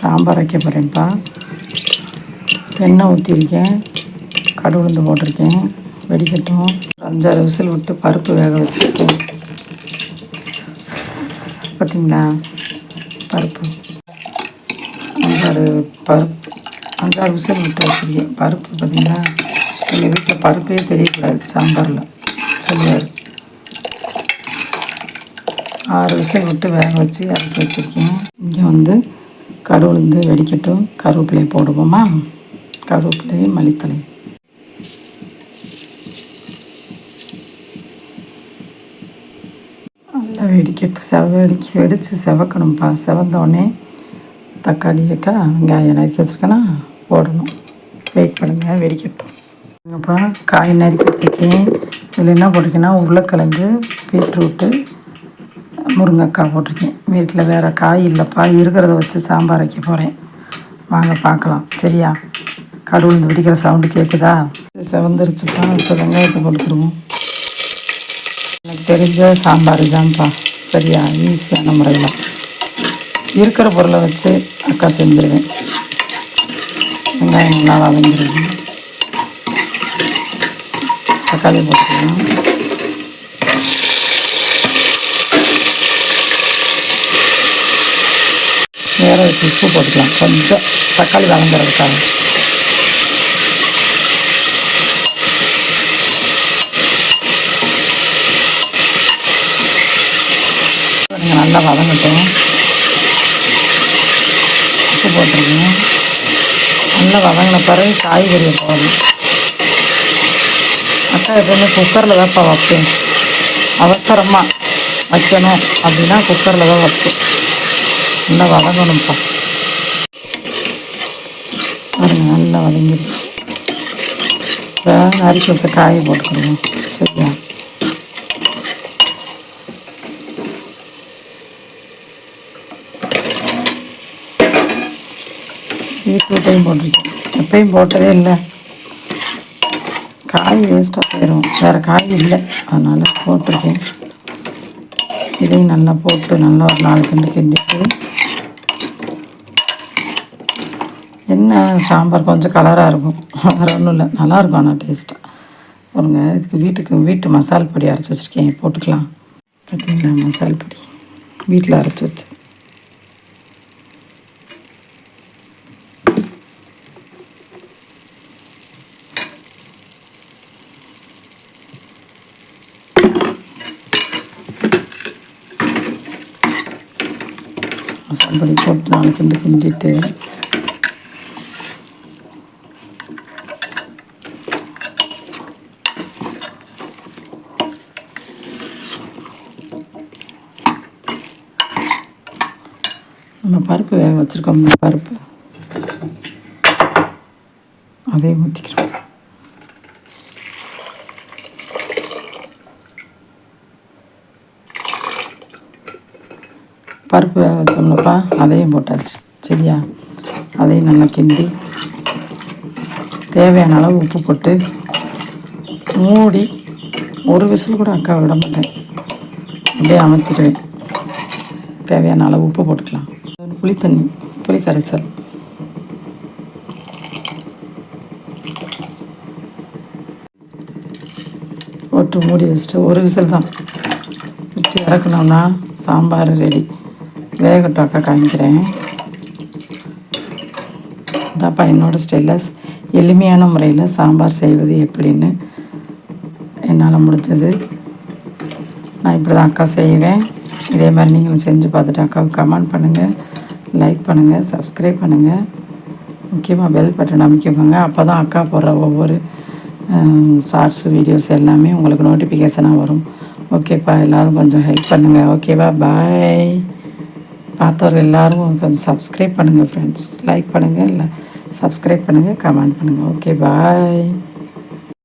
சாம்பார் வைக்க போகிறேன்ப்பா எண்ணெய் ஊற்றிருக்கேன் கடுகுளுந்து போட்டிருக்கேன். வெடிக்கட்டும். அஞ்சாறு விசில் விட்டு பருப்பு வேக வச்சுருக்கேன். பார்த்தீங்களா பருப்பு. அஞ்சாறு பருப்பு. அஞ்சாறு விசில் விட்டு வச்சுருக்கேன். பருப்பு பார்த்திங்களா எங்கள் வீட்டில் பருப்பே தெரியக்கூடாது சாம்பாரில். சொல்லுவார். ஆறு விசில் விட்டு வேக வச்சு இறக்கி வச்சுருக்கேன். இங்கே வந்து கருவிலேருந்து வெடிக்கட்டும். கருவேப்பிலையை போடுவோமா? கருவேப்பிலை மல்லித்தலை. நல்லா வெடிக்கட்டும். செவ வெடிக்க வெடித்து செவக்கணும்ப்பா செவந்தோடனே தக்காளி வைக்க வெங்காயம் நறுக்கி வச்சுருக்கேன்னா போடணும். வெயிட் பண்ணுங்கள் வெடிக்கட்டும். அப்புறம் காய் நறுக்கி வச்சுருக்கேன் இதில் என்ன போட்டிருக்கேன்னா உருளைக்கிழங்கு பீட்ரூட்டு முருங்கைக்காய் போட்டிருக்கேன். வீட்டில் வேறு காய் இல்லைப்பா இருக்கிறத வச்சு சாம்பார் வைக்க போகிறேன் வாங்க பார்க்கலாம். சரியா? கடவுள் வெடிக்கிற சவுண்டு கேட்குதா செவந்துருச்சுப்பா. இப்போ வெங்காயத்தை கொடுத்துருவோம் எனக்கு தெரிஞ்ச சாம்பார் தான்ப்பா சரியா? ஈஸியான முறையில். இருக்கிற பொருளை வச்சு அக்கா செஞ்சிருவேன். வெங்காயம் நல்லா வதங்கிடுவேன் தக்காளி போட்டுக்கலாம். வேற வச்சு உப்பு போட்டுக்கலாம் கொஞ்சம் தக்காளி வதங்குறதுக்காக நீங்கள் நல்லா வதங்கட்டும் உப்பு போட்டுருங்க நல்லா வதங்கின பிறகு காய்கறியை போடணும் அக்கா எப்பவுமே குக்கரில் தான்ப்பா வைப்பேன் அவசரமாக வைக்கணும் அப்படின்னா குக்கரில் தான் வைப்பேன். நல்லா வதங்கணும்ப்பா. பாருங்க நல்லா வதங்கிடுச்சு. இப்போ நறுக்கி வச்ச காயை போட்டுக்கிடுவோம் சரியா? பீட்ரூட்டையும் போட்டிருக்கேன். எப்பயும் போட்டதே இல்லை. காய் வேஸ்ட்டாக போயிடும் வேறு காய் இல்லை. அதனால் போட்டிருக்கேன். இதையும் நல்லா போட்டு நல்லா ஒரு நாலு கண்டு கிண்டிட்டு என்ன சாம்பார் கொஞ்சம் கலராக இருக்கும். வேறு ஒன்றும் இல்லை. நல்லாயிருக்கும் ஆனால் டேஸ்ட்டாக பாருங்க இதுக்கு வீட்டுக்கு வீட்டு மசால் பொடி அரைச்சி வச்சுருக்கேன். போட்டுக்கலாம். பார்த்தீங்களா மசால் பொடி. வீட்டில் அரைச்சி வச்சு. மசால் பொடி போட்டு நாளைக்கு கிண்டு கிண்டிட்டு நம்ம பருப்பு வேக வச்சுருக்கோம் பருப்பு. அதே ஊற்றிக்கிறோம் பருப்பு வேக வச்சோம்லப்பா அதையும் போட்டாச்சு. சரியா? அதையும் நல்லா கிண்டி தேவையான அளவு உப்பு போட்டு மூடி ஒரு விசில் கூட அக்கா விட மாட்டேன். அப்படியே அமர்த்திடுவேன். தேவையான அளவு உப்பு போட்டுக்கலாம். புளி தண்ணி புளி கரைசல். போட்டு மூடி வச்சுட்டு ஒரு விசில் தான். விட்டு இறக்கணும்னா சாம்பார் ரெடி. வேகட்டும் அக்கா காமிக்கிறேன். இதாப்பா என்னோடய ஸ்டைலில் எளிமையான முறையில் சாம்பார் செய்வது எப்படின்னு என்னால் முடிஞ்சது. நான் இப்படி தான் அக்கா செய்வேன். இதே மாதிரி நீங்களும் செஞ்சு பார்த்துட்டு அக்காவுக்கு கமெண்ட் பண்ணுங்கள் லைக் பண்ணுங்கள் சப்ஸ்கிரைப் பண்ணுங்கள் முக்கியமாக பெல் பட்டன் அமைக்கோங்க அப்போ தான் அக்கா போடுற ஒவ்வொரு ஷார்ட்ஸ் வீடியோஸ் எல்லாமே உங்களுக்கு நோட்டிஃபிகேஷனாக வரும். ஓகேப்பா எல்லோரும் கொஞ்சம் ஹெல்ப் பண்ணுங்கள் ஓகேவா பாய் பார்த்தவர்கள் எல்லோரும் கொஞ்சம் சப்ஸ்கிரைப் பண்ணுங்கள் ஃப்ரெண்ட்ஸ் லைக் பண்ணுங்கள் இல்லை சப்ஸ்கிரைப் பண்ணுங்கள் கமெண்ட் பண்ணுங்கள் ஓகே பாய்